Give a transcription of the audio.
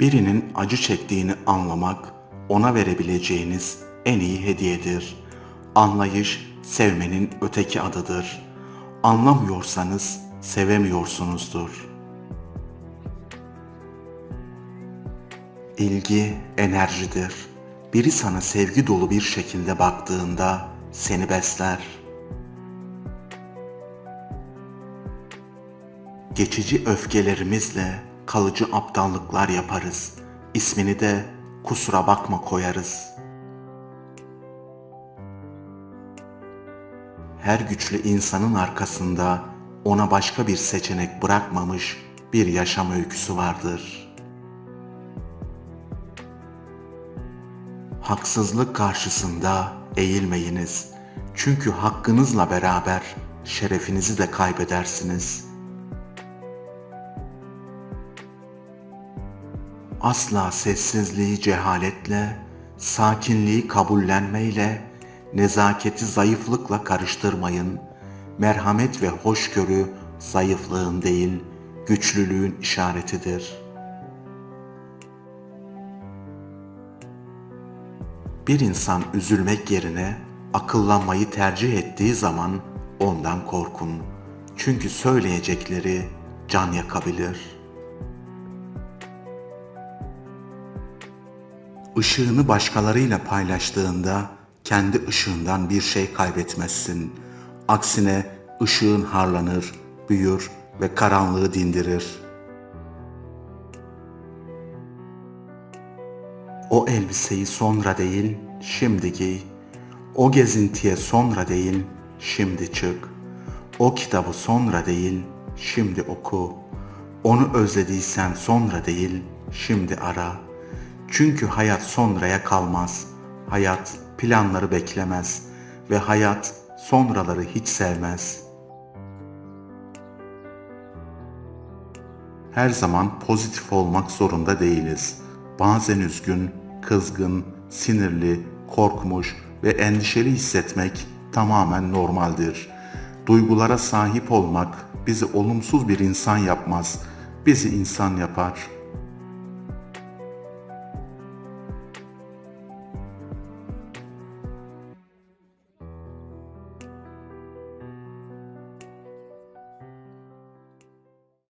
Birinin acı çektiğini anlamak ona verebileceğiniz en iyi hediyedir. Anlayış sevmenin öteki adıdır. Anlamıyorsanız sevemiyorsunuzdur. İlgi enerjidir. Biri sana sevgi dolu bir şekilde baktığında seni besler. Geçici öfkelerimizle kalıcı aptallıklar yaparız. İsmini de kusura bakma koyarız. Her güçlü insanın arkasında ona başka bir seçenek bırakmamış bir yaşam öyküsü vardır. Haksızlık karşısında eğilmeyiniz. Çünkü hakkınızla beraber şerefinizi de kaybedersiniz.'' Asla sessizliği cehaletle, sakinliği kabullenmeyle, nezaketi zayıflıkla karıştırmayın. Merhamet ve hoşgörü zayıflığın değil, güçlülüğün işaretidir. Bir insan üzülmek yerine akıllanmayı tercih ettiği zaman ondan korkun. Çünkü söyleyecekleri can yakabilir.'' Işığını başkalarıyla paylaştığında kendi ışığından bir şey kaybetmezsin. Aksine ışığın harlanır, büyür ve karanlığı dindirir. O elbiseyi sonra değil, şimdi giy. O gezintiye sonra değil, şimdi çık. O kitabı sonra değil, şimdi oku. Onu özlediysen sonra değil, şimdi ara.'' Çünkü hayat sonraya kalmaz. Hayat planları beklemez ve hayat sonraları hiç sevmez. Her zaman pozitif olmak zorunda değiliz. Bazen üzgün, kızgın, sinirli, korkmuş ve endişeli hissetmek tamamen normaldir. Duygulara sahip olmak bizi olumsuz bir insan yapmaz, bizi insan yapar.''